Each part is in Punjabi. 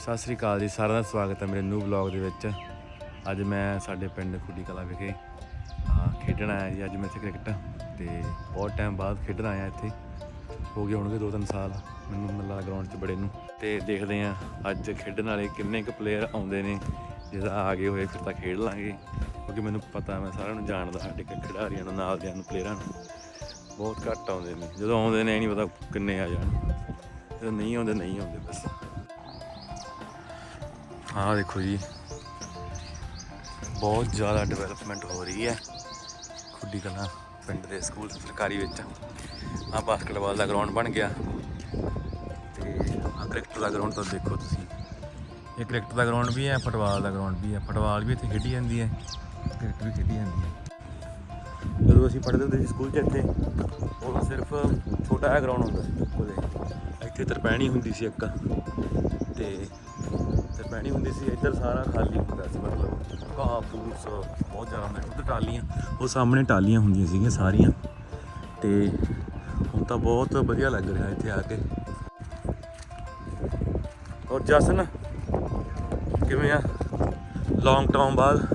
ਸਤਿ ਸ੍ਰੀ ਅਕਾਲ ਜੀ, ਸਾਰਿਆਂ ਦਾ ਸਵਾਗਤ ਹੈ ਮੇਰੇ ਨਿਊ ਵਲੌਗ ਦੇ ਵਿੱਚ। ਅੱਜ ਮੈਂ ਸਾਡੇ ਪਿੰਡ ਖੁੱਡੀ ਕਲਾ ਵਿਖੇ ਖੇਡਣ ਆਇਆ ਜੀ ਅੱਜ ਮੈਂ ਇੱਥੇ ਕ੍ਰਿਕਟ ਤੇ ਬਹੁਤ ਟਾਈਮ ਬਾਅਦ ਖੇਡਣ ਆਇਆ ਇੱਥੇ। ਹੋ ਗਏ ਹੋਣਗੇ 2-3 ਸਾਲ, ਮੈਨੂੰ ਮੱਲਾ ਗਰਾਊਂਡ 'ਚ ਬੜੇ ਨੂੰ। ਤੇ ਦੇਖਦੇ ਆ ਅੱਜ ਖੇਡਣ ਵਾਲੇ ਕਿੰਨੇ ਕੁ ਪਲੇਅਰ ਆਉਂਦੇ ਨੇ, ਜਿਹਦਾ ਆ ਗਏ ਹੋਏ, ਫਿਰ ਤਾਂ ਖੇਡ ਲਾਂਗੇ। ਕਿਉਂਕਿ ਮੈਨੂੰ ਪਤਾ, ਮੈਂ ਸਾਰਿਆਂ ਨੂੰ ਜਾਣਦਾ, ਸਾਡੇ ਖਿਡਾਰੀਆਂ ਨੂੰ, ਨਾਲ ਦਿਆਂ ਨੂੰ ਪਲੇਅਰਾਂ ਨੂੰ। ਬਹੁਤ ਘੱਟ ਆਉਂਦੇ ਨੇ। ਜਦੋਂ ਆਉਂਦੇ ਨੇ, ਇਹ ਨਹੀਂ ਪਤਾ ਕਿੰਨੇ ਆ ਜਾਣ। ਜਦੋਂ ਨਹੀਂ ਆਉਂਦੇ ਨਹੀਂ ਆਉਂਦੇ, ਬਸ। ਆਹ ਦੇਖੋ ਜੀ। ਬਹੁਤ ਜ਼ਿਆਦਾ ਡਿਵੈਲਪਮੈਂਟ ਹੋ ਰਹੀ ਹੈ। ਖੁੱਡੀ ਕਲਾਂ ਪਿੰਡ ਦੇ ਸਕੂਲ ਸਰਕਾਰੀ ਵਿੱਚ। ਆਹ ਬਾਸਕਟਬਾਲ ਦਾ ਗਰਾਊਂਡ ਬਣ ਗਿਆ। ਤੇ ਆਹ ਕ੍ਰਿਕਟ ਦਾ ਗਰਾਊਂਡ ਤਾਂ ਦੇਖੋ ਤੁਸੀਂ। ਇਹ ਕ੍ਰਿਕਟ ਦਾ ਗਰਾਊਂਡ ਵੀ ਹੈ, ਫੁੱਟਬਾਲ ਦਾ ਗਰਾਊਂਡ ਵੀ ਹੈ। ਫੁੱਟਬਾਲ ਵੀ ਇੱਥੇ ਖੇਡੀ ਜਾਂਦੀ ਹੈ। ਕ੍ਰਿਕਟ ਵੀ ਖੇਡੀ ਜਾਂਦੀ ਹੈ। ਜਦੋਂ ਅਸੀਂ ਪੜ੍ਹਦੇ ਹੁੰਦੇ ਸੀ ਸਕੂਲ 'ਚ ਇੱਥੇ ਉਹ ਸਿਰਫ ਛੋਟਾ ਜਿਹਾ ਗਰਾਊਂਡ ਹੁੰਦਾ ਸੀ, ਉਹਦੇ। ਇੱਥੇ ਤਰਪੈਣੀ ਹੁੰਦੀ ਸੀ ਇੱਕ। ਤੇ ਤਰਪੈਣੀ ਹੁੰਦੀ ਸੀ ਇੱਧਰ ਸਾਰਾ ਖਾਲੀ ਹੁੰਦਾ ਸੀ ਮਤਲਬ ਘਾਹ ਫੂਸ ਬਹੁਤ ਜ਼ਿਆਦਾ ਹੁੰਦਾ ਉੱਧਰ ਟਾਲੀਆਂ ਉਹ ਸਾਹਮਣੇ ਟਾਲੀਆਂ ਹੁੰਦੀਆਂ ਸੀਗੀਆਂ ਸਾਰੀਆਂ। ਤੇ ਹੁਣ ਤਾਂ ਬਹੁਤ ਵਧੀਆ ਲੱਗ ਰਿਹਾ ਇੱਥੇ ਆ ਕੇ। ਔਰ ਜਸਨ ਕਿਵੇਂ ਆ? ਲੌਂਗ ਟਾਈਮ ਬਾਅਦ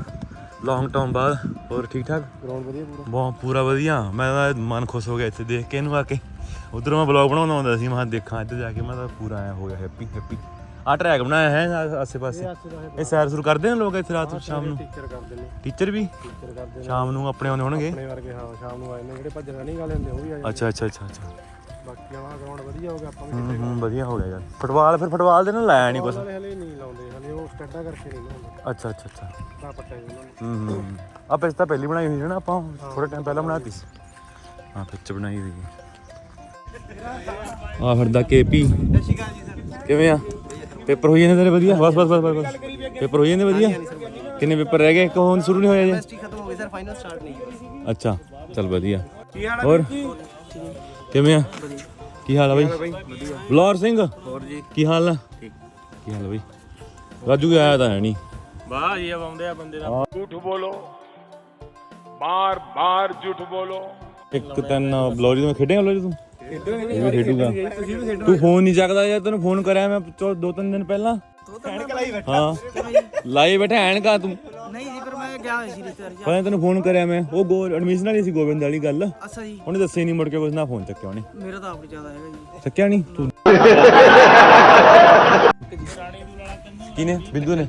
ਲੌਂਗ ਟਾਈਮ ਬਾਅਦ ਹੋਰ ਠੀਕ ਠਾਕ? ਗਰਾਊਂਡ ਵਧੀਆ ਪੂਰਾ? ਬਹੁਤ ਪੂਰਾ ਵਧੀਆ। ਮੈਂ ਤਾਂ ਮਨ ਖੁਸ਼ ਹੋ ਗਿਆ ਇੱਥੇ ਦੇਖ ਕੇ ਇਹਨੂੰ ਆ ਕੇ। ਉਧਰੋਂ ਮੈਂ ਬਲੌਗ ਬਣਾਉਂਦਾ ਹੁੰਦਾ ਸੀ ਮੈਂ ਦੇਖਾਂ ਇੱਧਰ ਜਾ ਕੇ ਮੈਂ ਤਾਂ ਪੂਰਾ ਆਇਆ ਹੋ ਗਿਆ ਹੈਪੀ ਹੈਪੀ ਆ ਟਰੈਕ ਬਣਾਇਆ ਹੈ ਆਸੇ ਪਾਸੇ ਇਹ ਸੈਰ ਸੁਰ ਕਰਦੇ ਨੇ ਲੋਕ ਇੱਥੇ ਰਾਤ ਨੂੰ ਸ਼ਾਮ ਨੂੰ? ਟੀਚਰ ਕਰਦੇ ਨੇ। ਟੀਚਰ ਵੀ? ਟੀਚਰ ਕਰਦੇ ਨੇ। ਸ਼ਾਮ ਨੂੰ ਆਪਣੇ ਆਉਂਦੇ ਹੋਣਗੇ? ਆਪਣੇ ਵਰਗੇ ਹਾਂ ਸ਼ਾਮ ਨੂੰ ਆਏ ਨੇ ਜਿਹੜੇ ਭੱਜ ਰਨਿੰਗ ਵਾਲੇ ਹੁੰਦੇ ਉਹ ਵੀ ਆ ਜਾਂਦੇ ਅੱਛਾ ਅੱਛਾ ਅੱਛਾ ਅੱਛਾ। ਬਾਕੀ ਆਹ ਗਰਾਊਂਡ ਵਧੀਆ ਹੋ ਗਿਆ ਆਪਾਂ ਵੀ ਹੂੰ ਹੂੰ ਵਧੀਆ ਹੋ ਗਿਆ ਯਾਰ। ਫੁੱਟਬਾਲ ਫਿਰ ਫੁੱਟਬਾਲ ਦੇ ਨਾਲ ਲਾਇਆ ਨਹੀਂ ਵਾਲੇ ਹਲੇ ਨਹੀਂ ਲਾਉਂਦੇ ਹਲੇ ਉਹ ਸਟੱਡਾ ਕਰਕੇ ਨਹੀਂ ਲਾਉਂਦੇ। ਅੱਛਾ ਅੱਛਾ ਅੱਛਾ। ਤਾਂ ਪੱਟੇ ਉਹਨਾਂ ਨੇ। ਹੂੰ ਹੂੰ ਆ ਪਿੱਛ ਤਾਂ ਪਹਿਲੀ ਬਣਾਈ ਹੋਈ ਸੀ ਨਾ ਆਪਾਂ ਥੋੜਾ ਟਾਈਮ ਪਹਿਲਾਂ ਬਣਾਤੀ ਸੀ। ਹਾਂ ਪਿੱਛ ਬਣਾਈ ਹੋਈ ਆ ਫਿਰਦਾ ਕੇਪੀ ਕਿਵੇਂ ਆ? ਪੇਪਰ ਹੋਈ ਜਾਂਦੇ ਤੇਰੇ ਵਧੀਆ ਬਸ ਬਸ ਬਸ ਬਸ ਬਸ ਪੇਪਰ ਹੋਈ ਜਾਂਦੇ ਵਧੀਆ ਕਿੰਨੇ ਪੇਪਰ ਰਹਿ ਗਏ ਕੋਣ ਸ਼ੁਰੂ ਨਹੀਂ ਹੋਇਆ ਜੇ ਖਤਮ ਹੋ ਗਈ ਸਰ ਫਾਈਨਲ ਸਟਾਰਟ ਨਹੀਂ ਅੱਛਾ ਚੱਲ ਵਧੀਆ ਹੋਰ ਕਿਵੇਂ ਆ ਕੀ ਹਾਲ ਆ ਬਾਈ ਬਲੌਰ ਸਿੰਘ ਹੋਰ ਜੀ ਕੀ ਹਾਲ ਆ ਕੀ ਹਾਲ ਆ ਬਾਈ ਰਾਜੂ ਵੀ ਆਇਆ ਤਾਂ ਹੈ ਨਹੀਂ ਵਾਹ ਜੀ ਆਉਂਦੇ ਆ ਬੰਦੇ ਦਾ झूठ बोलो बार बार झूठ बोलो ਇੱਕ ਤਿੰਨ ਬਲੌਰੀ ਤੋਂ ਖੇਡੇਗਾ ਬਲੌਰੀ ਤੂੰ ਇਹ ਵੀ ਖੇਡੂਗਾ। ਤੂੰ ਫੋਨ ਨਹੀਂ ਚੱਕਦਾ ਯਾਰ ਤੈਨੂੰ ਫੋਨ ਕਰਿਆ ਮੈਂ ਚੋ- ਦੋ ਤਿੰਨ ਦਿਨ ਪਹਿਲਾਂ। ਹਾਂ। ਲਾਈ ਬੈਠਾ ਐਨਕਾ ਤੂੰ। ਨਹੀਂ ਜੀ ਪਰ ਮੈਂ ਗਿਆ ਹੋਇਆ ਸੀ ਰਿਸ਼ਤੇਦਾਰ ਜੀ ਪਹਿਲਾਂ ਤੈਨੂੰ ਫੋਨ ਕਰਿਆ ਮੈਂ। ਉਹ ਗੋ ਐਡਮਿਸ਼ਨ ਵਾਲੀ ਸੀ ਗੋਬਿੰਦ ਵਾਲੀ ਗੱਲ। ਅੱਛਾ ਜੀ। ਉਹਨੇ ਦੱਸਿਆ ਨਹੀਂ ਮੁੜ ਕੇ ਕੁਝ ਨਾ ਫੋਨ ਚੱਕਿਆ ਉਹਨੇ। ਮੇਰਾ ਤਾਂ ਆਪ ਜ਼ਿਆਦਾ ਹੈਗਾ ਜੀ। ਚੱਕਿਆ ਨਹੀਂ ਤੂੰ ਕਿਨੇ ਬਿੰਦੂ ਨੇ।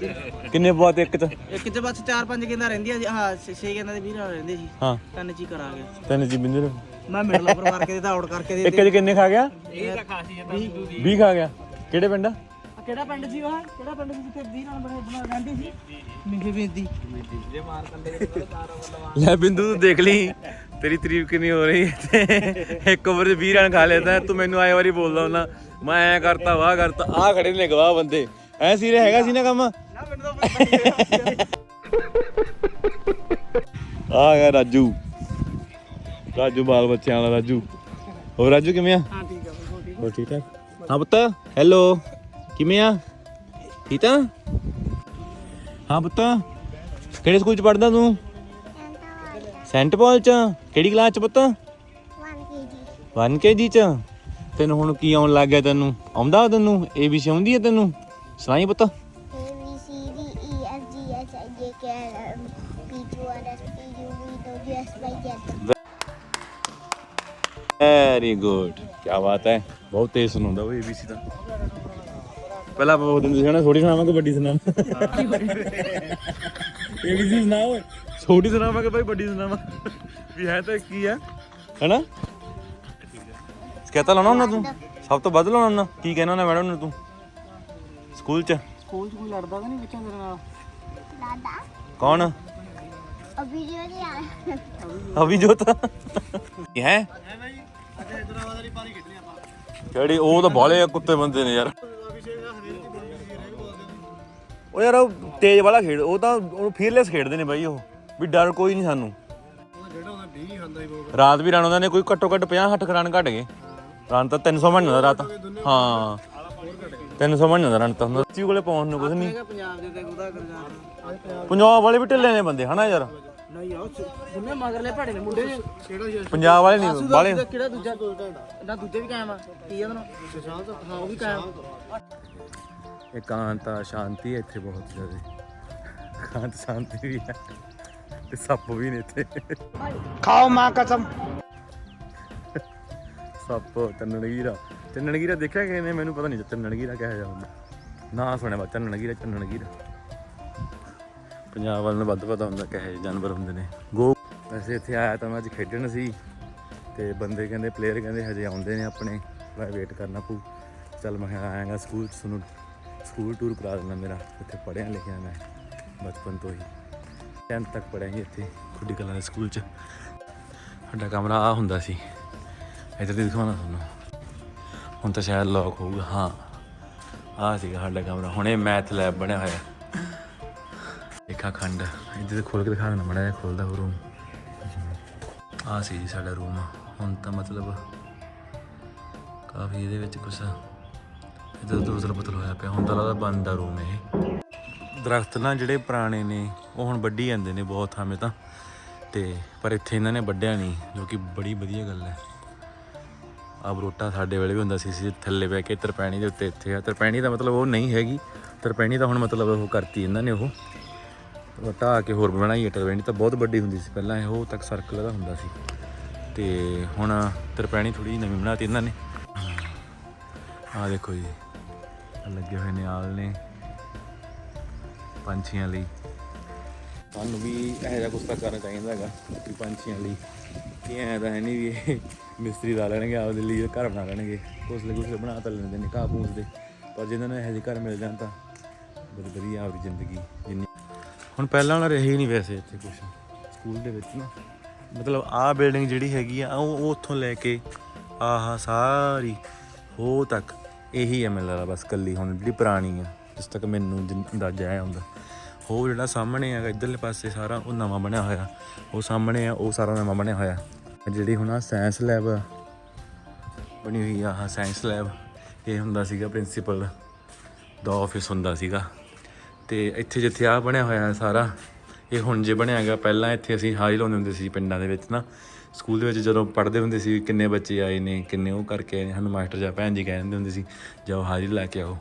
ਕਿੰਨੇ ਬਾਤ ਇੱਕ ਚ? ਇੱਕ ਚ ਬਸ ਚਾਰ ਪੰਜ ਗੇਂਦਾਂ ਰਹਿੰਦੀਆਂ ਜੀ। ਹਾਂ ਛੇ ਛੇ ਗੇਂਦਾਂ ਦੇ 20 ਨਾਲ ਰਹਿੰਦੇ ਸੀ ਹਾਂ। ਤਿੰਨ ਹੀ ਕਰਾ ਗਿਆ ਤਿੰਨ ਜੀ ਬਿੰਦੂ ਨੇ। ਮੈਂ ਮਿਡਲ ਓਵਰ ਮਾਰ ਕੇ ਦਿੱਤਾ ਆਊਟ ਕਰਕੇ ਦੇ ਇੱਕ ਚ ਕਿੰਨੇ ਖਾ ਗਿਆ? ਇਹ ਤਾਂ ਖਾਸੀ 20 ਖਾ ਗਿਆ। ਕਿਹੜੇ ਪਿੰਡ? ਆ ਕਿਹੜਾ ਪਿੰਡ ਸੀ ਉਹ? ਕਿਹੜਾ ਪਿੰਡ ਸੀ ਜਿੱਥੇ 20 ਨਾਲ ਬਣੇ ਬਣਾ ਰਹਿੰਦੇ ਸੀ? ਮਿੰਗੇ ਬੇਦੀ ਲੈ ਬਿੰਦੂ ਤੂੰ ਦੇਖ ਲਈ। ਤੇਰੀ ਤਾਰੀਫ ਕਿੰਨੀ ਹੋ ਰਹੀ ਹੈ। ਤੇ ਇੱਕ ਓਵਰ 'ਚ 20 ਰਨ ਖਾ ਲੈਦਾ ਤੂੰ ਮੈਨੂੰ ਆਏ ਵਾਰੀ ਬੋਲਦਾ ਹੁੰਦਾ। ਮੈਂ ਐ ਕਰਤਾ ਵਾਹ ਕਰਤਾ। ਆ ਖੜੇ ਨੇ ਗਵਾਹ ਬੰਦੇ। ਐ ਸੀਰੇ ਹੈਗਾ ਸੀ ਨਾ ਕੰਮ? ਆ ਗਿਆ ਰਾਜੂ। ਰਾਜੂ ਬਾਲ ਬੱਚਿਆਂ ਵਾਲਾ ਰਾਜੂ। ਹੋਰ ਰਾਜੂ ਕਿਵੇਂ ਆ? ਹਾਂ ਠੀਕ ਆ ਹੋਰ ਠੀਕ ਹਾਂ ਪੁੱਤ ਹੈਲੋ ਕਿਵੇਂ ਆ? ਠੀਕ ਆ ਹਾਂ ਪੁੱਤ। ਕਿਹੜੇ ਸਕੂਲ ਚ ਪੜਦਾ ਤੂੰ? ਸੈਂਟ ਪਾਲ ਚ। ਕਿਹੜੀ ਕਲਾਸ ਚ ਪੁੱਤ? 1 ਕੇਜੀ ਚ। ਤੈਨੂੰ ਹੁਣ ਕੀ ਆਉਣ ਲੱਗ ਗਿਆ ਤੈਨੂੰ? ਆਉਂਦਾ ਤੈਨੂੰ? ABC ਆਉਂਦੀ ਹੈ ਤੈਨੂੰ? ਸੁਣਾਈ ਪੁੱਤ। ਵੈਰੀ ਗੁੱਡ ਕੀ ਬਾਤ ਹੈ। ਬਹੁਤ ਤੇਜ਼ ਸੁਣਾਉਂਦਾ ਉਹ ABC ਤਾਂ। ਪਹਿਲਾਂ ਆਪਾਂ ਉਹ ਦਿੰਦੇ ਸੀ ਨਾ ਛੋਟੀ ਸੁਣਾਵਾਂਗੇ ਵੱਡੀ ਸੁਣਾਵਾਂ। ABC ਸੁਣਾ ਓਏ। ਛੋਟੀ ਸੁਣਾਵਾਂਗੇ ਭਾਈ ਵੱਡੀ ਸੁਣਾਵਾਂ। ਵੀ ਹੈ ਤਾਂ ਕੀ ਹੈ ਹੈਨਾ? ਸਕੇਤਾ ਲਾਉਣਾ ਹੁੰਦਾ ਤੂੰ? ਸਭ ਤੋਂ ਵੱਧ ਲਾਉਣਾ ਹੁੰਦਾ ਕੀ ਕਹਿਣਾ ਹੁੰਦਾ ਮੈਡਮ ਨੂੰ ਤੂੰ? ਸਕੂਲ ਚ? ਸਕੂਲ ਚ ਕੋਈ ਲੜਦਾ ਤਾਂ ਨਹੀਂ ਵਿੱਚੋਂ ਤੇਰੇ ਨਾਲ? Dada ਕੌਣ? video niya Abhijot? ਕੀ ਹੈ? ਕਿਹੜੀ ਉਹ ਤਾਂ ਬਾਲੇ ਕੁੱਤੇ ਬੰਦੇ ਨੇ ਯਾਰ। ਉਹ ਯਾਰ ਉਹ ਤੇਜ਼ ਵਾਲਾ ਖੇਡ ਉਹ ਤਾਂ ਉਹ ਫੀਅਰਲੈਸ ਖੇਡਦੇ ਨੇ ਬਾਈ ਉਹ ਵੀ ਡਰ ਕੋਈ ਨਹੀਂ ਸਾਨੂੰ। ਰਾਤ ਵੀ ਰਨ ਉਹਨਾਂ ਨੇ ਕੋਈ ਘੱਟੋ ਘੱਟ 50 60 ਰਨ ਘਟ ਗਏ। ਰਨ ਤਾਂ 300 ਬਣ ਜਾਂਦਾ ਰਾਤ। ਹਾਂ 300 ਬਣ ਜਾਂਦਾ ਰਨ ਤਾਂ। ਨੱਚੀ ਕੋਲੇ ਪਹੁੰਚਣ ਨੂੰ ਕੁਝ ਨਹੀਂ। ਪੰਜਾਬ ਦੇ ਤੇ ਉਹਦਾ ਪੰਜਾਬ ਵਾਲੇ ਵੀ ਢਿੱਲੇ ਨੇ ਬੰਦੇ ਹਨਾ ਯਾਰ? ਨਹੀਂ ਆ ਦੁਨੇ ਮਗਰਲੇ ਭੜੇ ਨੇ ਮੁੰਡੇ ਕਿਹੜਾ ਪੰਜਾਬ ਵਾਲੇ ਨਹੀਂ ਬਾਲੇ ਕਿਹੜਾ ਦੂਜਾ ਨਾ ਦੂਜੇ ਵੀ ਕਾਇਮ ਆ। ਕੀ ਆ ਉਹਦਾ ਹਾਂ ਉਹ ਵੀ ਕਾਇਮ। ਇਕਾਂਤ ਸ਼ਾਂਤੀ ਹੈ ਇੱਥੇ ਬਹੁਤ ਜ਼ਿਆਦਾ। ਇਕਾਂਤ ਸ਼ਾਂਤੀ ਵੀ ਹੈ ਤੇ ਸੱਪ ਵੀ ਨੇ ਇੱਥੇ। ਖਾਓ ਮਾਂ ਕਸਮ। ਸੱਪ ਚੰਨਣਗੀਰਾ। ਚੰਨਣਗੀਰਾ ਦੇਖਿਆ ਕਿਸੇ ਨੇ ਮੈਨੂੰ ਪਤਾ ਨਹੀਂ ਚੰਨਣਗੀਰਾ ਕਿਹੋ ਜਿਹਾ ਹੁੰਦਾ। ਨਾ ਸੁਣਿਆ ਬਾ ਚੰਨਣਗੀਰਾ ਚੰਨਣਗੀਰਾ। ਪੰਜਾਬ ਵਾਲਿਆਂ ਨੂੰ ਵੱਧ ਪਤਾ ਹੁੰਦਾ, ਕਿਹੋ ਜਿਹੇ ਜਾਨਵਰ ਹੁੰਦੇ ਨੇ। ਗੋ ਵੈਸੇ ਇੱਥੇ ਆਇਆ ਤਾਂ ਮੈਂ ਅੱਜ ਖੇਡਣ ਸੀ, ਤੇ ਬੰਦੇ ਕਹਿੰਦੇ ਪਲੇਅਰ ਕਹਿੰਦੇ ਹਜੇ ਆਉਂਦੇ ਨੇ ਆਪਣੇ, ਮੈਂ ਵੇਟ ਕਰਨਾ ਪਊ। ਚੱਲ ਮੈਂ ਕਿਹਾ ਆਇਆਗਾ ਸਕੂਲ 'ਚ ਤੁਹਾਨੂੰ ਸਕੂਲ ਟੂਰ ਕਰਾ ਦੇਣਾ ਮੇਰਾ, ਇੱਥੇ ਪੜ੍ਹਿਆ ਲਿਖਿਆ ਮੈਂ, ਬਚਪਨ ਤੋਂ ਹੀ। 10th ਤੱਕ ਪੜ੍ਹਿਆ ਜੀ ਇੱਥੇ, ਖੁੱਡੀ ਕਲਾਂ ਦੇ ਸਕੂਲ 'ਚ। ਸਾਡਾ ਕਮਰਾ ਆ ਹੁੰਦਾ ਸੀ, ਇੱਧਰ ਦੀ ਦਿਖਾਉਣਾ ਤੁਹਾਨੂੰ। ਹੁਣ ਤਾਂ ਸ਼ਾਇਦ ਲੌਕ ਹੋਊਗਾ, ਹਾਂ। ਆ ਸੀਗਾ ਸਾਡਾ ਕਮਰਾ, ਹੁਣ ਇਹ ਮੈਥ ਲੈਬ ਬਣਿਆ ਹੋਇਆ। ਦੇਖਾ ਖੰਡ। ਇੱਧਰ ਖੋਲ ਕੇ ਦਿਖਾ ਦੇਣਾ ਮੜਾ ਜਿਹਾ ਖੋਲਦਾ ਉਹ ਰੂਮ ਆ ਸੀ ਜੀ ਸਾਡਾ ਰੂਮ ਹੁਣ ਤਾਂ ਮਤਲਬ ਕਾਫੀ ਇਹਦੇ ਵਿੱਚ ਕੁਛ ਇੱਧਰ ਉੱਧਰ ਉਤਲ ਹੋਇਆ ਪਿਆ। ਹੁਣ ਤਾਂ ਲੱਗਦਾ ਬੰਦ ਆ ਰੂਮ ਇਹ। ਦਰਖਤ ਨਾ ਜਿਹੜੇ ਪੁਰਾਣੇ ਨੇ, ਉਹ ਹੁਣ ਵੱਢੀ ਜਾਂਦੇ ਨੇ ਬਹੁਤ ਥਾਵੇਂ ਤਾਂ। ਤੇ ਪਰ ਇੱਥੇ ਇਹਨਾਂ ਨੇ ਵੱਢਿਆ ਨਹੀਂ, ਜੋ ਕਿ ਬੜੀ ਵਧੀਆ ਗੱਲ ਹੈ। ਆ ਬਰੋਟਾ ਸਾਡੇ ਵੇਲੇ ਵੀ ਹੁੰਦਾ ਸੀ ਸੀ ਥੱਲੇ ਬਹਿ ਕੇ ਤਰਪੈਣੀ ਦੇ ਉੱਤੇ ਇੱਥੇ ਆ। ਤਰਪੈਣੀ ਦਾ ਮਤਲਬ ਉਹ ਨਹੀਂ ਹੈਗੀ। ਤਰਪੈਣੀ ਦਾ ਹੁਣ ਮਤਲਬ ਉਹ ਕਰਤੀ ਇਹਨਾਂ ਨੇ ਉਹ। ਉਹ ਢਾਹ ਕੇ ਹੋਰ ਬਣਾਈ ਹੈ ਤਰਪੈਣੀ ਤਾਂ ਬਹੁਤ ਵੱਡੀ ਹੁੰਦੀ ਸੀ ਪਹਿਲਾਂ, ਇਹ ਉਹ ਤੱਕ ਸਰਕਲ ਦਾ ਹੁੰਦਾ ਸੀ। ਤੇ ਹੁਣ ਤਰਪੈਣੀ ਥੋੜੀ ਨਵੀਂ ਬਣਾਤੀ ਇਹਨਾਂ ਨੇ। ਆ ਦੇਖੋ ਜੀ, ਲੱਗੇ ਹੋਏ ਨੇ ਆਲ ਨੇ, ਪੰਛੀਆਂ ਲਈ। ਤੁਹਾਨੂੰ ਵੀ ਇਹੋ ਜਿਹਾ ਕੁਛ ਤਾਂ ਕਰਨਾ ਚਾਹੀਦਾ ਹੈਗਾ ਕਿ ਪੰਛੀਆਂ ਲਈ। ਇਹ ਐਂ ਤਾਂ ਹੈ ਨਹੀਂ ਵੀ ਇਹ ਮਿਸਤਰੀ ਲਾ ਲੈਣਗੇ, ਆਪਦੇ ਲਈ ਘਰ ਬਣਾ ਲੈਣਗੇ। ਘੋਸਲੇ ਘੋਸਲੇ ਬਣਾ ਤਾਂ ਲੈਂਦੇ ਨੇ ਘਾਹ ਪੂਸ ਦੇ। ਪਰ ਜਿਹਨਾਂ ਨੂੰ ਇਹੋ ਜਿਹੇ ਘਰ ਮਿਲ ਜਾਣ ਤਾਂ ਬਹੁਤ ਵਧੀਆ ਆਪਦੀ ਜ਼ਿੰਦਗੀ ਜਿੰਨੀ ਹੁਣ ਪਹਿਲਾਂ ਵਾਲਾ ਰਿਹਾ ਹੀ ਨਹੀਂ ਵੈਸੇ ਇੱਥੇ ਕੁਛ। ਸਕੂਲ ਦੇ ਵਿੱਚ ਨਾ। ਮਤਲਬ ਆਹ ਬਿਲਡਿੰਗ ਜਿਹੜੀ ਹੈਗੀ ਆ, ਉਹ ਉਹ ਉੱਥੋਂ ਲੈ ਕੇ ਆਹ ਸਾਰੀ ਹੋ ਤੱਕ ਇਹੀ ਹੈ ਮੈਨੂੰ ਲੱਗਦਾ ਬਸ ਕੱਲੀ ਹੁਣ ਜਿਹੜੀ ਪੁਰਾਣੀ ਆ, ਜਿਸ ਤੱਕ ਮੈਨੂੰ ਅੰਦਾਜ਼ਾ ਆਇਆ ਹੁੰਦਾ। ਉਹ ਜਿਹੜਾ ਸਾਹਮਣੇ ਹੈਗਾ, ਇਧਰਲੇ ਪਾਸੇ ਸਾਰਾ ਉਹ ਨਵਾਂ ਬਣਿਆ ਹੋਇਆ। ਉਹ ਸਾਹਮਣੇ ਆ, ਉਹ ਸਾਰਾ ਨਵਾਂ ਬਣਿਆ ਹੋਇਆ। ਜਿਹੜੀ ਹੁਣ ਆ ਸਾਇੰਸ ਲੈਬ ਬਣੀ ਹੋਈ ਆ ਸਾਇੰਸ ਲੈਬ ਇਹ ਹੁੰਦਾ ਸੀਗਾ ਪ੍ਰਿੰਸੀਪਲ ਦਾ ਆਫਿਸ ਹੁੰਦਾ ਸੀਗਾ। ਤੇ ਇੱਥੇ ਜਿੱਥੇ ਆ ਬਣਿਆ ਹੋਇਆ ਹੈ ਸਾਰਾ, ਇਹ ਹੁਣ ਜੇ ਬਣਿਆ ਹੈਗਾ, ਪਹਿਲਾਂ ਇੱਥੇ ਅਸੀਂ ਹਾਜ਼ਰ ਲਾਉਂਦੇ ਹੁੰਦੇ ਸੀ ਪਿੰਡਾਂ ਦੇ ਵਿੱਚ ਨਾ। ਸਕੂਲ ਦੇ ਵਿੱਚ ਜਦੋਂ ਪੜ੍ਹਦੇ ਹੁੰਦੇ ਸੀ, ਕਿੰਨੇ ਬੱਚੇ ਆਏ ਨੇ, ਕਿੰਨੇ ਉਹ ਕਰਕੇ ਆਏ ਨੇ, ਸਾਨੂੰ ਮਾਸਟਰ ਜਾਂ ਭੈਣ ਜੀ ਕਹਿ ਦਿੰਦੇ ਹੁੰਦੇ ਸੀ, ਜਾਓ ਹਾਜ਼ਰੀ ਲੈ ਕੇ ਆਓ।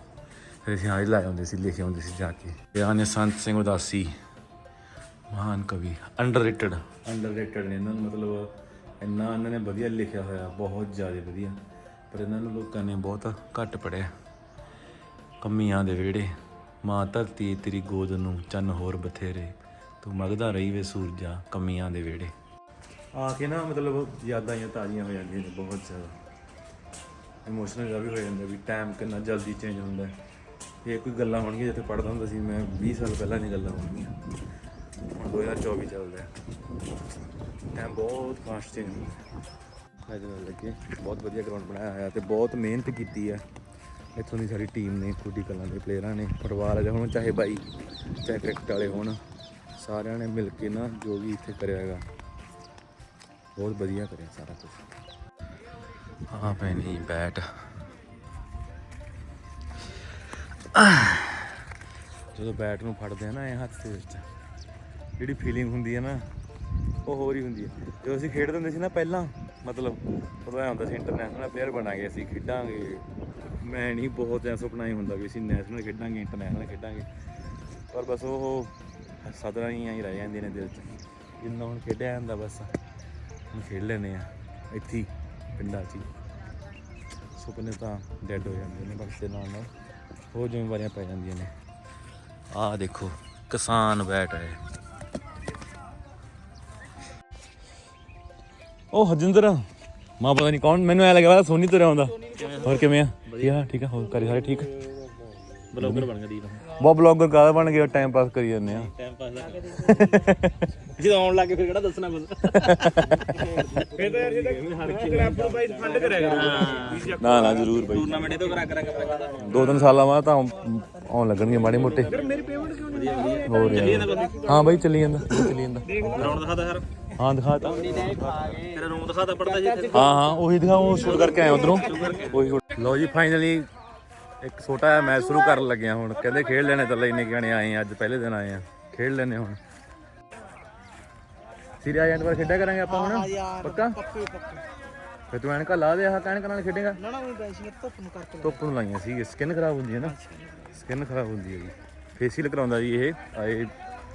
ਫਿਰ ਅਸੀਂ ਹਾਜ਼ਰੀ ਲਾਏ ਹੁੰਦੇ ਸੀ ਲਿਖੇ ਹੁੰਦੇ ਸੀ ਜਾ ਕੇ। ਇਹ ਨੇ ਸੰਤ ਸਿੰਘ ਉਦਾਸੀ, ਮਹਾਨ ਕਵੀ ਅੰਡਰਰੇਟਡ ਅੰਡਰਰੇਟਡ ਨੇ। ਇਹਨਾਂ ਨੂੰ ਮਤਲਬ ਇੰਨਾ, ਇਹਨਾਂ ਨੇ ਵਧੀਆ ਲਿਖਿਆ ਹੋਇਆ, ਬਹੁਤ ਜ਼ਿਆਦਾ ਵਧੀਆ। ਪਰ ਇਹਨਾਂ ਨੂੰ ਲੋਕਾਂ ਨੇ ਬਹੁਤ ਘੱਟ ਪੜਿਆ ਕਮੀਆਂ ਦੇ ਵਿਹੜੇ। ਮਾਂ ਧਰਤੀ ਤੇਰੀ ਗੋਦ ਨੂੰ ਚੰਨ ਹੋਰ ਬਥੇਰੇ। ਤੂੰ ਮਗਦਾ ਰਹੀ ਵੇ ਸੂਰਜਾ ਕੰਮੀਆਂ ਦੇ ਵਿਹੜੇ। ਆ ਕੇ ਨਾ ਮਤਲਬ ਯਾਦਾਂ ਹੀ ਤਾਜ਼ੀਆਂ ਹੋ ਜਾਂਦੀਆਂ ਨੇ ਬਹੁਤ ਜ਼ਿਆਦਾ। ਇਮੋਸ਼ਨਲ ਜਿਹਾ ਵੀ ਹੋ ਜਾਂਦਾ ਵੀ ਟਾਈਮ ਕਿੰਨਾ ਜਲਦੀ ਚੇਂਜ ਹੁੰਦਾ। ਇਹ ਕੋਈ ਗੱਲਾਂ ਹੋਣਗੀਆਂ ਜਿੱਥੇ ਪੜਦਾ ਹੁੰਦਾ ਸੀ ਮੈਂ 20 ਸਾਲ ਪਹਿਲਾਂ ਦੀਆਂ ਗੱਲਾਂ ਹੋਣਗੀਆਂ। ਹੁਣ 2024 ਚੱਲਦਾ ਹੈ। ਟਾਈਮ ਬਹੁਤ ਫਾਸਟ ਚੇਂਜ ਹੁੰਦਾ ਹੈ। ਲੱਗੇ। ਬਹੁਤ ਵਧੀਆ ਗਰਾਊਂਡ ਬਣਾਇਆ ਹੋਇਆ ਤੇ ਬਹੁਤ ਮਿਹਨਤ ਕੀਤੀ ਹੈ। ਇੱਥੋਂ ਦੀ ਸਾਰੀ ਟੀਮ ਨੇ ਕੁੱਡੀ ਕਲਾਂ ਦੇ ਪਲੇਅਰਾਂ ਨੇ ਫੁੱਟਬਾਲ ਵਾਲੇ ਹੋਣ ਚਾਹੇ ਬਾਈ ਚਾਹੇ ਕ੍ਰਿਕਟ ਵਾਲੇ ਹੋਣ ਸਾਰਿਆਂ ਨੇ ਮਿਲ ਕੇ ਨਾ ਜੋ ਵੀ ਇੱਥੇ ਕਰਿਆ ਹੈਗਾ ਬਹੁਤ ਵਧੀਆ ਕਰਿਆ ਸਾਰਾ ਕੁਝ ਹਾਂ ਭੈਣੀ ਬੈਟ ਜਦੋਂ ਬੈਟ ਨੂੰ ਫੜਦੇ ਆ ਨਾ ਇਹ ਹੱਥ ਦੇ ਵਿੱਚ ਜਿਹੜੀ ਫੀਲਿੰਗ ਹੁੰਦੀ ਹੈ ਨਾ ਉਹ ਹੋਰ ਹੀ ਹੁੰਦੀ ਹੈ ਜਦੋਂ ਅਸੀਂ ਖੇਡਦੇ ਹੁੰਦੇ ਸੀ ਨਾ ਪਹਿਲਾਂ ਮਤਲਬ ਉਦੋਂ ਐਂ ਹੁੰਦਾ ਸੀ ਇੰਟਰਨੈਸ਼ਨਲ ਪਲੇਅਰ ਬਣਾਂਗੇ ਅਸੀਂ ਖੇਡਾਂਗੇ। ਮੈਂ ਨਹੀਂ, ਬਹੁਤ ਐ ਸੁਪਨਾ ਹੀ ਹੁੰਦਾ ਵੀ ਅਸੀਂ ਨੈਸ਼ਨਲ ਖੇਡਾਂਗੇ ਇੰਟਰਨੈਸ਼ਨਲ ਖੇਡਾਂਗੇ। ਪਰ ਬਸ ਉਹ ਸਦਰਾਂ ਹੀ ਆਈ ਰਹਿ ਜਾਂਦੀਆਂ ਨੇ ਦਿਲ 'ਚ। ਜਿੰਨਾ ਹੁਣ ਖੇਡਿਆ ਜਾਂਦਾ ਬਸ, ਹੁਣ ਖੇਡ ਲੈਨੇ ਆ, ਇੱਥੇ ਪਿੰਡਾਂ 'ਚ ਹੀ। ਸੁਪਨੇ ਤਾਂ ਡੈਡ ਹੋ ਜਾਂਦੇ ਨੇ ਵਕਤ ਦੇ ਨਾਲ ਨਾਲ ਹੋਰ ਜ਼ਿੰਮੇਵਾਰੀਆਂ ਪੈ ਜਾਂਦੀਆਂ ਨੇ। ਆਹ ਦੇਖੋ, ਕਿਸਾਨ ਬੈਠ ਰਹੇ। ਉਹ ਹਜਿੰਦਰ ਮਾਂ ਪਤਾ ਨਹੀਂ ਕੌਣ, ਮੈਨੂੰ ਐ ਲੱਗਿਆ ਸੋਨੀ ਤੁਰਿਆ ਆਉਂਦਾ। ਹੋਰ ਕਿਵੇਂ ਆ? ਵਧੀਆ ਠੀਕ ਆ? ਹੋਰ ਕਰੀ ਸਾਰੇ ਠੀਕ? ਬਲੌਗਰ ਬਣ ਗਿਆ ਦੀਪ ਬਹੁਤ ਬਲੌਗਰ ਕਾਹਦਾ ਬਣ ਗਿਆ ਟਾਈਮ ਪਾਸ ਕਰੀ ਜਾਂਦੇ ਆ। ਟਾਈਮ ਪਾਸ ਜਦੋਂ ਆਉਣ ਲੱਗੇ ਫਿਰ ਕਿਹੜਾ ਦੱਸਣਾ ਕੁਝ ਫਿਰ ਤਾਂ ਯਾਰ ਜੇ ਕਲੱਬ ਬਾਈ ਫੰਡ ਕਰਿਆ ਕਰੂਗਾ ਨਾ ਨਾ ਜ਼ਰੂਰ ਬਈ। ਟੂਰਨਾਮੈਂਟ ਤੋਂ ਕਰਾ ਕਰਾ ਕੇ ਆਪਾਂ ਕਹਿੰਦਾ ਦੋ ਤਿੰਨ ਸਾਲਾਂ ਬਾਅਦ ਤਾਂ ਆਉਣ- ਲੱਗਣਗੇ ਮਾੜੇ ਮੋਟੇ। ਮੇਰੀ ਪੇਮੈਂਟ ਕਿਉਂ ਨਹੀਂ? ਹੋਰ ਹਾਂ ਬਾਈ ਚੱਲੀ ਜਾਂਦਾ। ਚੱਲੀ ਜਾਂਦਾ। ਗਰਾਊਂਡ ਦਿਖਾਦਾ ਸਰ ਹਾਂ ਦਿਖਾਤਾ ਤੇਰਾ ਰੂਮ ਦਿਖਾਦਾ ਪੜਦਾ ਜੀ ਇੱਥੇ ਹਾਂ ਹਾਂ ਉਹੀ ਦਿਖਾ ਉਹ ਸ਼ੂਟ ਕਰਕੇ ਆਏ ਉਧਰੋਂ। ਉਹੀ shoot- ਲਓ ਜੀ ਫਾਈਨਲੀ ਇੱਕ ਛੋਟਾ ਜਿਹਾ ਮੈਚ ਸ਼ੁਰੂ ਕਰਨ ਲੱਗੇ ਹਾਂ ਹੁਣ। ਕਹਿੰਦੇ ਖੇਡ ਲੈਣੇ ਚੱਲੇ ਇੰਨੇ ਗਾਣੇ ਆਏ ਆ ਅੱਜ ਪਹਿਲੇ ਦਿਨ ਆਏ ਆ। ਖੇਡ ਲੈਣੇ ਹੁਣ। ਸਿਰਿਆ ਜੰਟ ਪਰ ਖੇਡਿਆ ਕਰਾਂਗੇ ਆਪਾਂ ਹੁਣ? ਪੱਕਾ? ਪੱਕੇ ਪੱਕੇ। ਫਿਰ ਤੂੰ ਐਨਕਾਂ ਲਾ ਦੇ ਆਹ ਕਹਿਣ ਨਾਲ ਖੇਡੇਗਾ? ਨਾ ਨਾ ਉਹ ਨੇ ਧੁੱਪ ਨੂੰ ਕਰਕੇ ਧੁੱਪ ਨੂੰ ਲਾਈਆਂ ਸੀ ਸਕਿਨ ਖਰਾਬ ਹੁੰਦੀ ਹੈ ਨਾ। ਸਕਿਨ ਖਰਾਬ ਹੁੰਦੀ ਹੈ ਜੀ। ਫੇਸ਼ੀਅਲ ਕਰਾਉਂਦਾ ਜੀ ਇਹ ਆਏ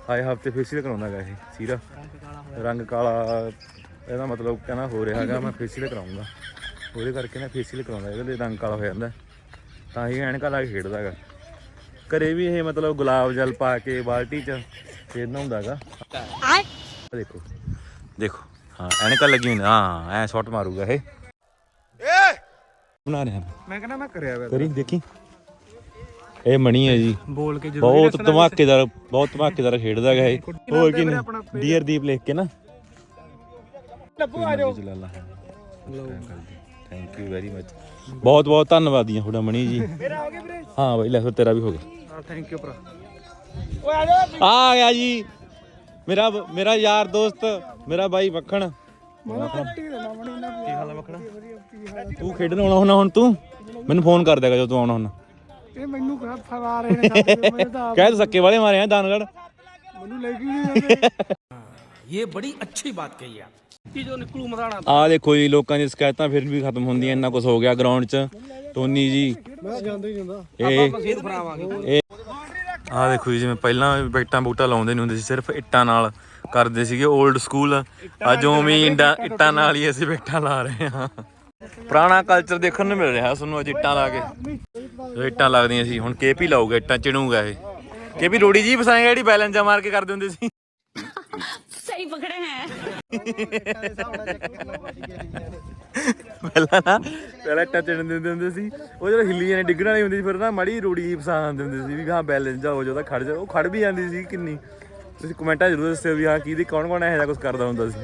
ਆਏ ਹਫ਼ਤੇ ਫੇਸ਼ੀਅਲ ਕਰਾਉਂਦਾ ਹੈਗਾ ਇਹ ਸੀਰਾ। ਰੰਗ ਕਾਲਾ ਇਹਦਾ ਮਤਲਬ ਕਹਿੰਦਾ ਹੋ ਰਿਹਾ ਹੈਗਾ ਮੈਂ ਫੇਸ਼ੀਅਲ ਕਰਾਉਂਗਾ। ਉਹਦੇ ਕਰਕੇ ਨਾ ਫੇਸ਼ੀਅਲ ਕਰਾਉਂਦਾ ਇਹਦੇ ਲਈ ਰੰਗ ਕਾਲਾ ਹੋ ਜਾਂਦਾ। ਤਾਂ ਹੀ ਐਨਕਾਂ ਲਾ ਕੇ ਖੇਡਦਾ ਹੈਗਾ ਘਰੇ ਵੀ ਇਹ ਮਤਲਬ ਗੁਲਾਬ ਜਲ ਪਾ ਕੇ ਬਾਲਟੀ 'ਚ ਫੇਰ ਨਹਾਉਂਦਾ ਹੈਗਾ ਆਹ ਦੇਖੋ ਦੇਖੋ। ਹਾਂ ਐਨਕਾਂ ਲੱਗੀਆਂ ਨੇ ਹਾਂ ਐ ਸ਼ਾਟ ਮਾਰੂਗਾ ਇਹ। ਬਣਾ ਰਿਹਾ ਮੈਂ। ਮੈਂ ਕਹਿੰਦਾ ਮੈਂ ਕਰਿਆ ਵਾ ਕਰੀ ਦੇਖੀ? ਇਹ ਮਣੀ ਹੈ ਜੀ। ਬੋਲ ਕੇ ਬਹੁਤ ਧਮਾਕੇਦਾਰ ਬਹੁਤ ਧਮਾਕੇਦਾਰ ਖੇਡਦਾ ਹੈਗਾ ਇਹ। ਹੋਰ ਕੀ ਨਹੀਂ ਡੀਅਰ ਦੀਪ ਲਿਖ ਕੇ ਨਾ। ਲੱਭੂ ਆ ਜਾਓ। ਥੈਂਕ ਯੂ ਵੈਰੀ ਮਚ ਬਹੁਤ ਬਹੁਤ ਧੰਨਵਾਦੀਆਂ ਤੁਹਾਡਾ ਮਣੀ ਜੀ। ਮੇਰਾ ਹੋ ਗਿਆ ਵੀਰੇ। ਹਾਂ ਬਈ ਲੈ ਫਿਰ ਤੇਰਾ ਵੀ ਹੋ ਗਿਆ। ਹਾਂ ਥੈਂਕ ਯੂ ਭਰਾ। ਓਏ ਆ ਜਾ ਆ ਗਿਆ ਜੀ। ਮੇਰਾ ਮੇਰਾ ਯਾਰ ਦੋਸਤ ਮੇਰਾ ਬਾਈ ਮੱਖਣ ਹੈ ਤੂੰ ਖੇਡਣ ਆਉਣਾ ਹੁਣਾ ਹੁਣ ਤੂੰ? ਮੈਨੂੰ ਫੋਨ ਕਰ ਦੇਗਾ ਜਦੋਂ ਤੂੰ ਆਉਣਾ ਹੁਣ। ਇਹ ਮੈਨੂੰ ਕਹਾ ਫਵਾ ਰਹੇ ਨੇ ਸਾਡੇ ਮੈਨੂੰ ਤਾਂ ਕਹਿ ਤੂੰ ਸੱਕੇ ਵਾਲੇ ਮਾਰੇ ਆ ਦਾਨਗੜ ਮੈਨੂੰ ਲੈ ਕੇ ਨਹੀਂ ਜਾਂਦੇ। ਇਹ ਬੜੀ ਅੱਛੀ ਬਾਤ ਕਹੀ ਆ। ਕੀ ਜੋ ਨਿਕਲੂ ਮਸਾਣਾ ਆ ਦੇਖੋ ਜੀ ਲੋਕਾਂ ਦੀਆਂ ਸ਼ਿਕਾਇਤਾਂ ਫਿਰ ਵੀ ਖਤਮ ਹੁੰਦੀਆਂ ਇੰਨਾ ਕੁਝ ਹੋ ਗਿਆ ਗਰਾਊਂਡ 'ਚ। ਟੋਨੀ ਜੀ। ਮੈਂ ਜਾਂਦਾ ਹੀ ਜਾਂਦਾ। ਇਹ ਮਸੀਦ ਫਰਾਵਾਂਗੇ ਆ ਦੇਖੋ ਜੀ ਜਿਵੇਂ ਪਹਿਲਾਂ ਬੈਟਾਂ ਬੂਟਾ ਲਾਉਂਦੇ ਨਹੀਂ ਹੁੰਦੇ ਸੀ ਸਿਰਫ ਇੱਟਾਂ ਨਾਲ ਕਰਦੇ ਸੀਗੇ 올ਡ ਸਕੂਲ ਅੱਜ ਉਵੇਂ ਹੀ ਇੰਡਾ ਇੱਟਾਂ ਨਾਲ ਹੀ ਅਸੀਂ ਬੈਟਾਂ ਲਾ ਰਹੇ ਹਾਂ। ਪੁਰਾਣਾ ਕਲਚਰ ਦੇਖਣ ਨੂੰ ਮਿਲ ਰਿਹਾ ਸਾਨੂੰ ਅੱਜ ਇੱਟਾਂ ਲਾ ਕੇ। ਇੱਟਾਂ ਲੱਗਦੀਆਂ ਸੀ ਹੁਣ ਕੇ ਪੀ ਲਾਊਗਾ ਇੱਟਾਂ ਚਿਣੂਗਾ ਇਹ। ਕੇਪੀ ਰੋੜੀ ਜੀ ਫਸਾਏਗਾ ਜਿਹੜੀ ਬੈਲੈਂਸ ਮਾਰ ਕੇ ਕਰਦੇ ਹੁੰਦੇ ਸੀ? ਸਹੀ ਪਕੜੇ ਹੈ। ਪਹਿਲਾਂ ਨਾ ਪਹਿਲਾਂ ਇੱਟਾਂ ਚਿਣ ਦਿੰਦੇ ਹੁੰਦੇ ਸੀ। ਉਹ ਜਦੋਂ ਹਿੱਲੀ ਜਾਣੇ ਡਿੱਗਣ ਵਾਲੀ ਹੁੰਦੀ ਸੀ ਫਿਰ ਨਾ ਮੜੀ ਰੋੜੀ ਫਸਾ ਦਿੰਦੇ ਹੁੰਦੇ ਸੀ ਵੀ ਹਾਂ ਬੈਲੈਂਸ ਹੋ ਜਾਦਾ ਖੜ ਜਾ ਉਹ ਖੜ ਵੀ ਜਾਂਦੀ ਸੀ ਕਿੰਨੀ। ਤੁਸੀਂ ਕਮੈਂਟਾਂ ਜ਼ਰੂਰ ਦੱਸਿਓ ਵੀ ਹਾਂ ਕੀ ਦੀ ਕੌਣ ਕੌਣ ਇਹੋ ਜਿਹਾ ਕੁਝ ਕਰਦਾ ਹੁੰਦਾ ਸੀ।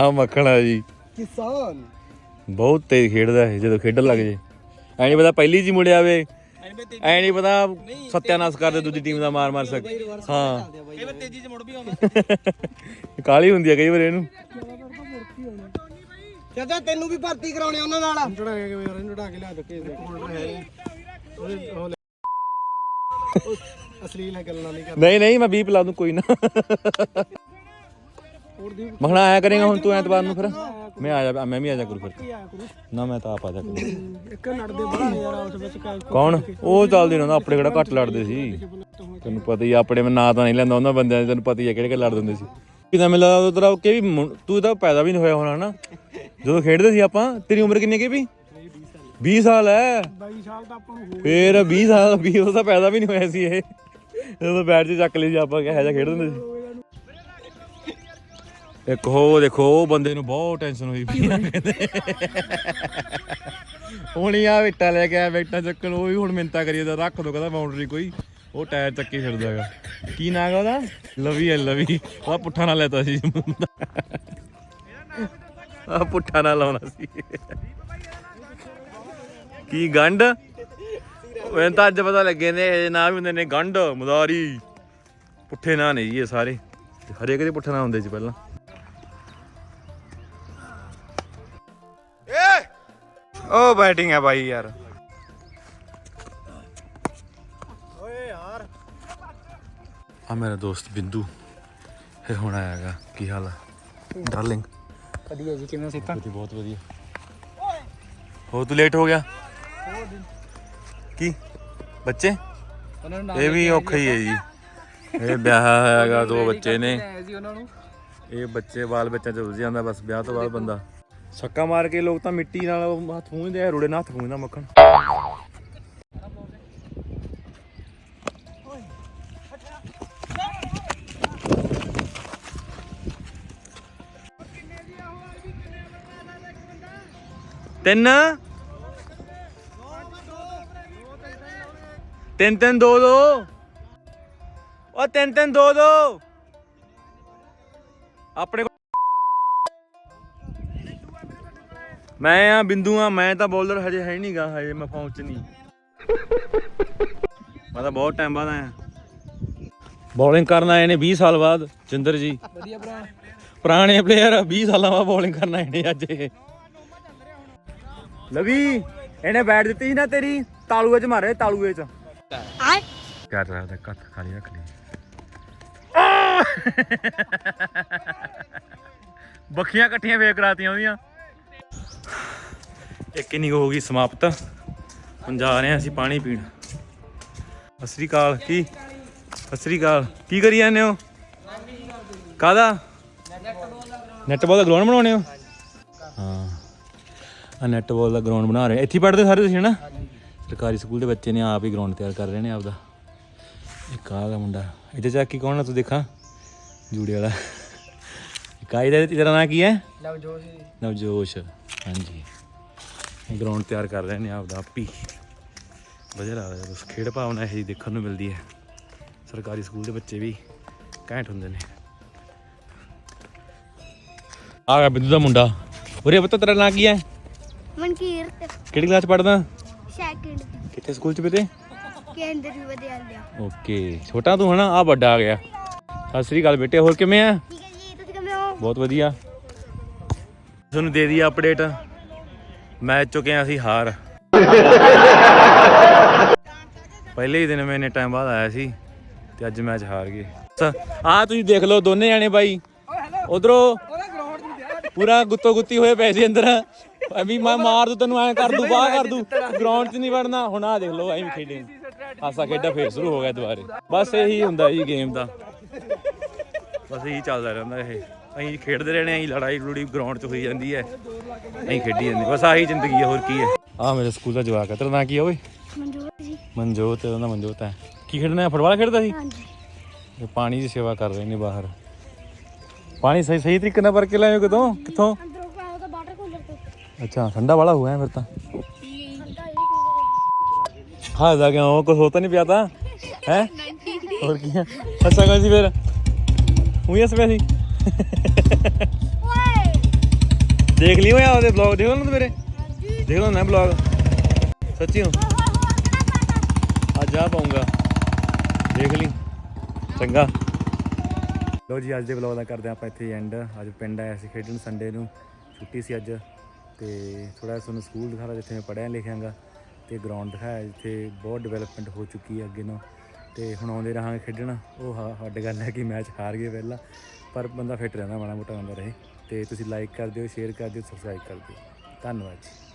ਹਾਂ ਮੱਖਣਾ ਜੀ। ਕਿਸਾਨ। ਬਹੁਤ ਤੇਜ਼ ਖੇਡਦਾ ਇਹ ਜਦੋਂ ਖੇਡਣ ਲੱਗ ਜੇ। ਐ ਨਹੀਂ ਪਤਾ ਪਹਿਲੀ ਜੀ ਮੁੜਿਆ ਵੇ ਐ ਨਹੀਂ ਪਤਾ ਸੱਤਿਆਨਾਸ਼ ਕਰਦੇ ਦੂਜੀ ਟੀਮ ਦਾ ਮਾਰ ਮਾਰ ਸਕ ਹਾਂ। ਕਈ ਵਾਰ। ਤੇਜ਼ੀ 'ਚ ਮੁੜ ਵੀ ਆਉਂਦਾ ਕਾਲੀ ਹੁੰਦੀ ਹੈ ਕਈ ਵਾਰ ਇਹਨੂੰ। ਚਾਚਾ ਤੈਨੂੰ ਵੀ ਭਰਤੀ ਕਰਾਉਣੇ ਉਹਨਾਂ ਨਾਲ। ਚੜਾ ਕੇ ਯਾਰ ਇਹਨੂੰ ਢਾ ਕੇ ਲਿਆ ਦੇ ਅਸਲੀ ਗੱਲਾਂ ਨਹੀਂ ਕਰ ਨਹੀਂ ਨਹੀਂ ਮੈਂ 20 ਪਿਲਾ ਦੂੰ ਕੋਈ ਨਾ। ਮਖਣਾ ਆਇਆ ਕਰੇਗਾ ਹੁਣ ਤੂੰ ਐਤਵਾਰ ਨੂੰ ਫਿਰ। ਮੈਂ ਆ ਜਾ ਮੈਂ ਵੀ ਆ ਜਾ ਕਰੂ ਫਿਰ। ਨਾ ਮੈਂ ਤਾਂ ਆਪ ਆ ਜਾ ਕਰੂ। ਇੱਕ ਨੜਦੇ ਬੜਾ ਯਾਰ ਉਸ ਵਿੱਚ ਕਾ ਕੌਣ? ਉਹ ਚੱਲਦੇ ਰਹਿੰਦਾ ਆਪਣੇ ਕਿਹੜਾ ਘੱਟ ਲੜਦੇ ਸੀ। ਤੈਨੂੰ ਪਤਾ ਹੀ ਆ, ਆਪਣੇ ਮੈਂ ਨਾਂ ਤਾਂ ਨਹੀਂ ਲੈਂਦਾ ਉਹਨਾਂ ਬੰਦਿਆਂ ਦੇ ਤੈਨੂੰ ਪਤਾ ਹੀ ਆ ਕਿਹੜੇ ਕਿਹੜੇ ਲੜਦੇ ਹੁੰਦੇ ਸੀ। ਕਿਦਾਂ ਮੈਨੂੰ ਲੱਗਦਾ ਤੇਰਾ ਕਿ ਵੀ ਮੁੰ- ਤੂੰ ਤਾਂ ਪੈਦਾ ਵੀ ਨਹੀਂ ਹੋਇਆ ਹੋਣਾ ਨਾ ਜਦੋਂ ਖੇਡਦੇ ਸੀ ਆਪਾਂ ਤੇਰੀ ਉਮਰ ਕਿੰਨੀ ਕੀ ਵੀ? 20 ਸਾਲ ਹੈ 22 ਸਾਲ ਦਾ ਆਪਾਂ ਨੂੰ ਫੇਰ 20 ਸਾਲ 20 ਉਹ ਪੈਦਾ ਵੀ ਨਹੀਂ ਹੋਇਆ ਸੀ ਇਹ। ਜਦੋਂ ਬੈਟ 'ਚ ਚੱਕ ਲਈ ਸੀ ਆਪਾਂ ਕਿਹੋ ਜਿਹਾ ਖੇਡਦੇ ਹੁੰਦੇ ਸੀ। ਇੱਕ ਹੋ ਦੇਖੋ, ਉਹ ਬੰਦੇ ਨੂੰ ਬਹੁਤ ਟੈਨਸ਼ਨ ਹੋਈ ਪਈ ਆ ਕਹਿੰਦੇ ਹੁਣ ਹੀ ਆ ਵਿਟਾ ਲੈ ਕੇ ਆ ਵਿਟਾ ਚੱਕਣ, ਉਹ ਵੀ ਹੁਣ ਮਿੰਤਾ ਕਰੀਏ ਤਾਂ ਰੱਖ ਦੋ ਕਹਿੰਦਾ ਬਾਉਂਡਰੀ ਕੋਈ। ਉਹ ਟਾਇਰ ਚੱਕੀ ਫਿਰਦਾ ਹੈਗਾ। ਕੀ ਨਾਂ ਗਾ ਉਹਦਾ? ਲਵੀ ਹੈ, ਲਵੀ। ਉਹ ਪੁੱਠਾ ਨਾਲ ਲੈਤਾ ਸੀ। ਆ ਪੁੱਠਾ ਨਾਲ ਲਾਉਣਾ ਸੀ। ਕੀ ਗੰਢ? ਮੈਨੂੰ ਤਾਂ ਅੱਜ ਪਤਾ ਲੱਗੇ ਨੇ, ਇਹ ਨਾਂ ਵੀ ਹੁੰਦੇ ਨੇ ਗੰਢ, ਮੁਦਾਰੀ। ਪੁੱਠੇ ਨਾਂ ਨੇ ਜੀ ਇਹ ਸਾਰੇ। ਹਰੇਕ ਦੇ ਪੁੱਠੇ ਨਾਂ ਹੁੰਦੇ ਸੀ ਪਹਿਲਾਂ। ਉਹ ਬੈਟਿੰਗ ਹੈ ਬਾਈ ਯਾਰ। ਆ ਮੇਰਾ ਦੋਸਤ ਬਿੰਦੂ। ਇਹ ਹੁਣ ਆਇਆ ਹੈਗਾ। ਕੀ ਹਾਲ ਆ? ਡਾਰਲਿੰਗ ਵਧੀਆ ਜੀ ਕਿਵੇਂ ਸਿੱਤਾ? ਬਹੁਤ ਵਧੀਆ। ਹੋ ਤੂੰ ਲੇਟ ਹੋ ਗਿਆ? ਕੀ? ਬੱਚੇ? ਇਹ ਵੀ ਔਖਾ ਹੀ ਹੈ ਜੀ। ਇਹ ਵਿਆਹ ਹੈਗਾ ਦੋ ਬੱਚੇ ਨੇ। ਜੀ ਉਹਨਾਂ ਨੂੰ। ਇਹ ਬੱਚੇ ਬਾਲ ਬੱਚਾ ਚ ਜਾਂਦਾ ਬਸ ਵਿਆਹ ਤੋਂ ਬਾਅਦ ਬੰਦਾ। ਸੱਕਾ ਮਾਰ ਕੇ ਲੋਕ ਤਾਂ ਮਿੱਟੀ ਨਾਲ ਹੱਥ ਪੂੰਝਦੇ ਆ, ਰੋੜੇ ਨਾਲ ਹੱਥ ਪੂੰਝਦਾ ਮੱਖਣ। ਤਿੰਨ? ਤਿੰਨ ਤਿੰਨ ਦੋ ਦੋ। ਉਹ ਤਿੰਨ ਤਿੰਨ ਦੋ ਦੋ। ਆਪਣੇ ਮੈਂ ਆ ਬਿੰਦੂ ਆ ਮੈਂ ਤਾਂ ਬੋਲਰ ਹਜੇ ਹੈ ਨਹੀਂਗਾ ਹਜੇ ਮੈਂ ਫੌਜ ਚ ਨਹੀਂ। ਮੈਂ ਤਾਂ ਬਹੁਤ ਟਾਈਮ ਬਾਅਦ ਆਇਆ। ਬੋਲਿੰਗ ਕਰਨ ਆਏ ਨੇ 20 ਸਾਲ ਬਾਅਦ ਚਿੰਦਰ ਜੀ। ਵਧੀਆ ਭਰਾ। ਪੁਰਾਣੇ ਪਲੇਅਰ 20 ਸਾਲਾਂ ਬਾਅਦ ਬੋਲਿੰਗ ਕਰਨ ਆਏ ਨੇ ਅੱਜ ਇਹ। ਲਵੀ ਇਹਨੇ ਬੈਟ ਦਿੱਤੀ ਸੀ ਨਾ ਤੇਰੀ ਤਾਲੂਏ ਚ ਮਾਰੇ ਤਾਲੂਏ ਚ। ਕਰ ਰਹਾ ਦਾ ਕੱਟ ਖਾਲੀ ਰੱਖ ਲਈ। ਬੱਖੀਆਂ ਇਕੱਠੀਆਂ ਵੇਖ ਕਰਾਤੀਆਂ ਉਹਦੀਆਂ। ਇੱਕ ਇਨਿੰਗ ਹੋ ਗਈ ਸਮਾਪਤ। ਹੁਣ ਜਾ ਰਹੇ ਹਾਂ ਅਸੀਂ ਪਾਣੀ ਪੀਣ। ਸਤਿ ਸ੍ਰੀ ਅਕਾਲ ਕੀ? ਸਤਿ ਸ੍ਰੀ ਅਕਾਲ। ਕੀ ਕਰੀ ਜਾਂਦੇ ਹੋ? ਕਾਦਾ ਨੈਟਬਾਲ ਦਾ ਗਰਾਊਂਡ ਬਣਾਉਣੇ ਹੋ? ਹਾਂ। ਆ ਨੈਟਬਾਲ ਦਾ ਗਰਾਊਂਡ ਬਣਾ ਰਹੇ ਇੱਥੇ ਹੀ ਪੜ੍ਹਦੇ ਸਾਰੇ ਤੁਸੀਂ ਹਨਾ? ਸਰਕਾਰੀ ਸਕੂਲ ਦੇ ਬੱਚੇ ਨੇ ਆਪ ਹੀ ਗਰਾਊਂਡ ਤਿਆਰ ਕਰ ਰਹੇ ਨੇ ਆਪਦਾ। ਇੱਕ ਆਹ ਦਾ ਮੁੰਡਾ। ਇੱਥੇ ਚੱਕ ਕੀ ਕੌਣ ਆ ਤੂੰ ਦੇਖਾਂ? ਜੂੜੇ ਵਾਲਾ। ਕਾਈ ਦਾ ਤੇਰਾ ਨਾਂ ਕੀ ਹੈ? ਨਵਜੋਸ਼ ਨਵਜੋਸ਼। ਹਾਂਜੀ। ਗਰਾਊਂਡ ਤਿਆਰ ਕਰ ਰਹੇ ਨੇ ਆਪਦਾ ਆਪੀ। ਵਧੀਆ ਲੱਗਦਾ ਜਦੋਂ ਖੇਡ ਭਾਵਨਾ ਇਹ ਜਿਹੀ ਦੇਖਣ ਨੂੰ ਮਿਲਦੀ ਹੈ। ਸਰਕਾਰੀ ਸਕੂਲ ਦੇ ਬੱਚੇ ਵੀ ਘੈਂਟ ਹੁੰਦੇ ਨੇ। ਆ ਗਿਆ ਬਿੰਦੂ ਦਾ ਮੁੰਡਾ। ਉਰੇ ਪਤਾ ਤੇਰਾ ਨਾਂ ਕੀ ਹੈ? ਮਨਕੀਰਤ। ਕਿਹੜੀ ਕਲਾਸ ਪੜਦਾ ਸੈਕਿੰਡ ਕਿੱਥੇ ਸਕੂਲ ਚ ਬੇਟੇ? ਕੇਂਦਰੀ ਵਿਦਿਆਲਿਆ। ਓਕੇ ਛੋਟਾ ਤੂੰ ਹਨਾ ਆ ਵੱਡਾ ਆ ਗਿਆ। ਸਤਿ ਸ੍ਰੀ ਅਕਾਲ ਬੇਟੇ ਹੋਰ ਕਿਵੇਂ ਆ? ਠੀਕ ਹੈ ਜੀ ਤੁਸੀਂ ਕਿਵੇਂ ਹੋ? ਬਹੁਤ ਵਧੀਆ। ਤੁਹਾਨੂੰ ਦੇ ਦਈ ਅਪਡੇਟ ਮੈਚ ਚੁੱਕੇ ਹਾਂ ਅਸੀਂ ਹਾਰ। ਪਹਿਲੇ ਹੀ ਦਿਨ ਮੈਂ ਇੰਨੇ ਟਾਈਮ ਬਾਅਦ ਆਇਆ ਸੀ ਤੇ ਅੱਜ ਮੈਚ ਹਾਰ ਗਏ। ਆ ਤੁਸੀਂ ਦੇਖ ਲਓ ਦੋਨੇ ਜਾਣੇ ਬਾਈ। ਉਧਰੋਂ ਪੂਰਾ ਗੁੱਤੋ ਗੁੱਤੀ ਹੋਏ ਪਏ ਸੀ ਅੰਦਰ। ਐਵੇਂ ਮੈਂ ਮਾਰ ਦੂ ਤੈਨੂੰ, ਐ ਕਰ ਦੂ ਬਾਹ ਕਰ ਦੂ। ਗਰਾਊਂਡ 'ਚ ਨਹੀਂ ਵੜਨਾ। ਹੁਣ ਆ ਦੇਖ ਲਓ, ਐਵੇਂ ਖੇਡੇ ਹਾਸਾ ਖੇਡਾ ਫੇਰ ਸ਼ੁਰੂ ਹੋ ਗਿਆ ਦੁਬਾਰੇ। ਬਸ ਇਹੀ ਹੁੰਦਾ ਜੀ ਗੇਮ ਦਾ। ਬਸ ਇਹੀ ਚੱਲਦਾ ਰਹਿੰਦਾ ਇਹ। ਅਸੀਂ ਖੇਡਦੇ ਰਹਿਣੇ ਅਸੀਂ ਲੜਾਈ ਲੜੂੜੀ ਗਰਾਊਂਡ 'ਚ ਹੋਈ ਜਾਂਦੀ ਹੈ। ਅਸੀਂ ਖੇਡੀ ਜਾਂਦੇ ਬਸ ਆਹੀ ਜ਼ਿੰਦਗੀ ਹੈ ਹੋਰ ਕੀ ਹੈ। ਆ ਮੇਰੇ ਸਕੂਲ ਦਾ ਜਵਾਕ ਹੈ ਤੇਰਾ ਨਾਂ ਕੀ ਹੈ ਓਏ? ਮਨਜੋਤ ਜੀ। ਮਨਜੋਤ ਉਹਦਾ ਨਾਂ ਮਨਜੋਤ ਹੈ। ਕੀ ਖੇਡਣਾ ਹੈ? ਫੁੱਟਬਾਲ ਖੇਡਦਾ ਸੀ? ਹਾਂਜੀ। ਇਹ ਪਾਣੀ ਦੀ ਸੇਵਾ ਕਰ ਰਹੇ ਨੇ ਬਾਹਰ। ਪਾਣੀ ਸਹੀ ਸਹੀ ਤਰੀਕੇ ਨਾਲ ਭਰ ਕੇ ਲਾਇਓ ਕਿਤੋਂ? ਕਿੱਥੋਂ? ਅੰਦਰੋਂ ਕਾ ਉਹਦਾ ਵਾਟਰ ਕੂਲਰ ਤੋਂ। ਅੱਛਾ ਠੰਡਾ ਵਾਲਾ ਹੋਇਆ ਫਿਰ ਤਾਂ। ਹਾਂ। ਜਾ ਕੇ ਉਹ ਕੁਝ ਹੋਤਾ ਨਹੀਂ ਪਿਆ ਤਾਂ ਹੈ? ਹੋਰ ਕੀ ਹੈ ਅੱਛਾ ਕੌਣ ਸੀ ਫਿਰ। ਉਹੀ ਹੱਸ ਪਿਆ ਸੀ ਓਏ ਦੇਖ ਲਈ ਹੋਇਆ ਉਹਦੇ ਬਲੌਗ ਦੇਖ ਲਓ ਨਾ ਮੇਰੇ? ਦੇਖ ਲਓ ਨਾ ਬਲੌਗ ਸੱਚੀ ਹੋ ਅੱਜ ਆ ਪਾਉਂਗਾ। ਦੇਖ ਲਈ। ਚੰਗਾ। ਲੋ ਜੀ, ਅੱਜ ਦੇ ਬਲੌਗ ਦਾ ਕਰਦੇ ਹਾਂ ਆਪਾਂ ਇੱਥੇ ਐਂਡ ਅੱਜ ਪਿੰਡ ਆਇਆ ਸੀ ਖੇਡਣ ਸੰਡੇ ਨੂੰ। ਛੁੱਟੀ ਸੀ ਅੱਜ। ਤੇ ਥੋੜਾ ਤੁਹਾਨੂੰ ਸਕੂਲ ਦਿਖਾਇਆ ਜਿੱਥੇ ਮੈਂ ਪੜ੍ਹਿਆ ਲਿਖਿਆਗਾ ਤੇ ਗਰਾਊਂਡ ਦਿਖਾਇਆ, ਜਿੱਥੇ ਬਹੁਤ ਡਿਵੈਲਪਮੈਂਟ ਹੋ ਚੁੱਕੀ ਹੈ ਅੱਗੇ ਨੂੰ ਤੇ ਹੁਣ ਆਉਂਦੇ ਰਹਾਂਗੇ ਖੇਡਣ। ਉਹ ਹਾ- ਹੱਡ ਗੱਲ ਹੈ ਕਿ ਮੈਚ ਹਾਰ ਗਏ ਪਹਿਲਾਂ। ਪਰ ਬੰਦਾ ਫਿੱਟ ਰਹਿੰਦਾ ਮਾੜਾ ਮੋਟਾ ਹੁੰਦਾ ਰਹੇ। ਤੇ ਤੁਸੀਂ ਲਾਈਕ ਕਰ ਦਿਓ ਸ਼ੇਅਰ ਕਰ ਦਿਓ ਸਬਸਕ੍ਰਾਈਬ ਕਰ ਦਿਓ। ਧੰਨਵਾਦ ਜੀ।